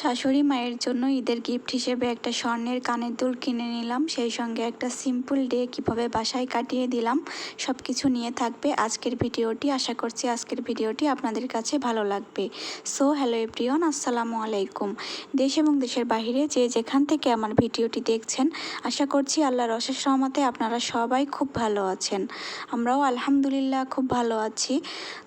শাশুড়ি মায়ের জন্য ঈদের গিফট হিসেবে একটা স্বর্ণের কানের দুল কিনে নিলাম। সেই সঙ্গে একটা সিম্পল ডে কীভাবে বাসায় কাটিয়ে দিলাম সব কিছু নিয়ে থাকবে আজকের ভিডিওটি। আশা করছি আজকের ভিডিওটি আপনাদের কাছে ভালো লাগবে। সো হ্যালো এভরিওয়ান আসসালামু আলাইকুম। দেশ এবং দেশের বাইরে যে যেখান থেকে আমার ভিডিওটি দেখছেন, আশা করছি আল্লাহর অশেষ রহমতে আপনারা সবাই খুব ভালো আছেন। আমরাও আলহামদুলিল্লাহ খুব ভালো আছি।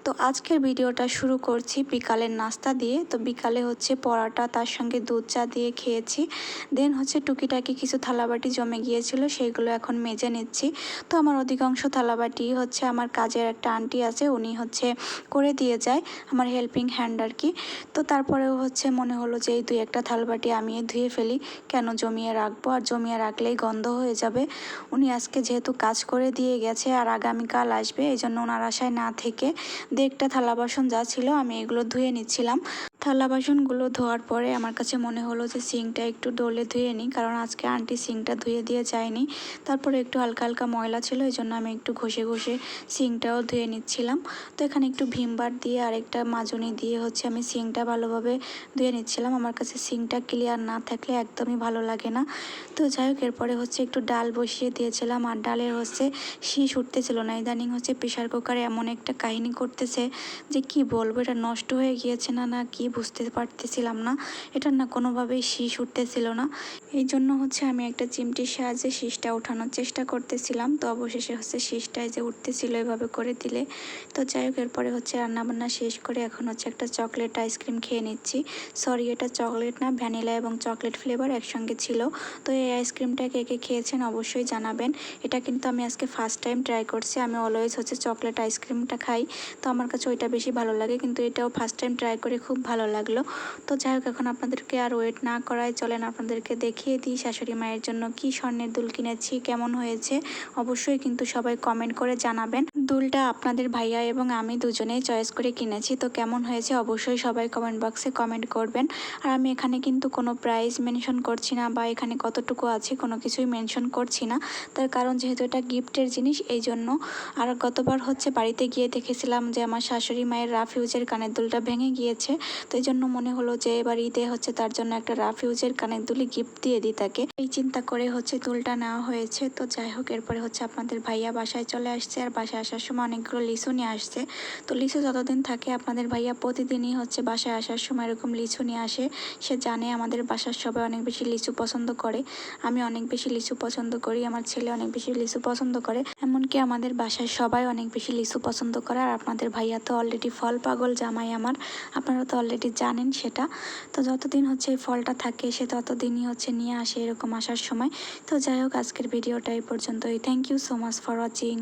তো আজকের ভিডিওটা শুরু করছি বিকালের নাস্তা দিয়ে। তো বিকালে হচ্ছে পরাটা তার সঙ্গে দুধ চা দিয়ে খেয়েছি। দেন হচ্ছে টুকিটাকি কিছু থালাবাটি জমে গিয়েছিল, সেইগুলো এখন মেজে নিচ্ছি। তো আমার অধিকাংশ থালাবাটি হচ্ছে আমার কাজের একটা আন্টি আছে, উনি হচ্ছে করে দিয়ে যায় আমার হেল্পিং হ্যান্ড আর কি। তো তারপরেও হচ্ছে মনে হলো যে এই দুই একটা থালবাটি আমি ধুয়ে ফেলি, কেন জমিয়ে রাখব? আর জমিয়ে রাখলেই গন্ধ হয়ে যাবে। উনি আজকে যেহেতু কাজ করে দিয়ে গেছে আর আগামীকাল আসবে, এই জন্য ওনার আশায় না থেকে দেখটা থালা বাসন যা ছিল আমি এগুলো ধুয়ে নিচ্ছিলাম। থালা বাসনগুলো ধোয়ার পরে আমার কাছে মনে হলো যে সিংটা একটু ডলে ধুয়ে নিই, কারণ আজকে আন্টি সিংটা ধুয়ে দিয়ে যায়নি। তারপরে একটু হালকা হালকা ময়লা ছিল এই জন্য আমি একটু ঘষে ঘষে সিংটাও ধুয়ে নিচ্ছিলাম। তো এখানে একটু ভিমবার দিয়ে আর একটা মাজনি দিয়ে হচ্ছে আমি সিংটা ভালোভাবে ধুয়ে নিচ্ছিলাম। আমার কাছে সিংটা ক্লিয়ার না থাকলে একদমই ভালো লাগে না। তো যাই হোক, এরপরে হচ্ছে একটু ডাল বসিয়ে দিয়েছিলাম। আর ডালের হচ্ছে শীষ উঠতেছিল না। ইদানিং হচ্ছে প্রেশার কুকারে এমন একটা কাহিনী করতেছে যে কি বলব, এটা নষ্ট হয়ে গিয়েছে না না কি বুঝতে পারতেছিলাম না। এটার না কোনোভাবেই শীষ উঠতেছিল না। এই জন্য হচ্ছে আমি একটা চিমটির সাহায্যে শীষটা ওঠানোর চেষ্টা করতেছিলাম। তো অবশেষে হচ্ছে শীষটায় যে উঠতেছিল এভাবে করে দিলে। তো যাই হোক, এরপরে হচ্ছে রান্নাবান্না শেষ করে এখন হচ্ছে একটা চকলেট আইসক্রিম খেয়ে নিচ্ছি। সরি, এটা চকলেট না, ভ্যানিলা এবং চকলেট ফ্লেভার একসঙ্গে ছিল। তো এই আইসক্রিমটা কে কে খেয়েছেন অবশ্যই জানাবেন। এটা কিন্তু আমি আজকে ফার্স্ট টাইম ট্রাই করছি। আমি অলওয়েজ হচ্ছে চকলেট আইসক্রিমটা খাই। তো আমার কাছে ওইটা বেশি ভালো লাগে। কিন্তু এটাও ফার্স্ট টাইম ট্রাই করে খুব ভালো লাগল। তো যাই হোক, এখন আপনাদেরকে আর ওয়েট না করায় চলেন আপনাদেরকে দেখিয়ে দিই শাশুড়ি মায়ের জন্য কি স্বর্ণের দুল কিনেছি, কেমন হয়েছে। অবশ্যই কিন্তু সবাই কমেন্ট করে জানাবেন। দুলটা আপনাদের ভাইয়া এবং আমি দুজনেই চয়েস করে কিনেছি, তো কেমন হয়েছে অবশ্যই সবাই কমেন্ট বক্সে কমেন্ট করবেন। আর আমি এখানে কিন্তু কোনো প্রাইস মেনশন করছি না বা এখানে কতটুকু আছে কোনো কিছুই মেনশন করছি না। তার কারণ যেহেতু এটা গিফটের জিনিস, এই জন্য আর গতবার হচ্ছে বাড়িতে গিয়ে দেখেছিলাম যে আমার শাশুড়ি মায়ের রাফিউজের কানের দুলটা ভেঙে গিয়েছে। তো এই জন্য মনে হলো যে এবার ঈদে হচ্ছে তার জন্য একটা রাফিউজের কানের দুলি গিফট দিয়ে দিই তাকে। এই চিন্তা করে হচ্ছে দুলটা নেওয়া হয়েছে। তো যাই হোক, এরপরে হচ্ছে আপনাদের ভাইয়া বাসায় চলে আসছে আর বাসায় আসার সময় অনেকগুলো লিচু নিয়ে আসছে। তো লিচু যতদিন থাকে আপনাদের ভাইয়া প্রতিদিনই হচ্ছে বাসায় আসার সময় এরকম লিচু নিয়ে আসে। সে জানে আমাদের বাসার সবাই অনেক বেশি লিচু পছন্দ করে। আমি অনেক বেশি লিচু পছন্দ করি, আমার ছেলে অনেক বেশি লিচু পছন্দ করে। এমনকি আমাদের বাসায় সবাই অনেক বেশি লিচু পছন্দ করে। আর আপনাদের ভাইয়া তো অলরেডি ফল পাগল জামাই আমার। আপনারা তো অলরেডি জানেন সেটা। তো যতদিন হচ্ছে এই ফলটা থাকে, সে ততদিনই হচ্ছে নিয়ে আসে এরকম আসার সময়। তো যাই হোক, আজকের ভিডিওটা এই পর্যন্তই। Thank you so much for watching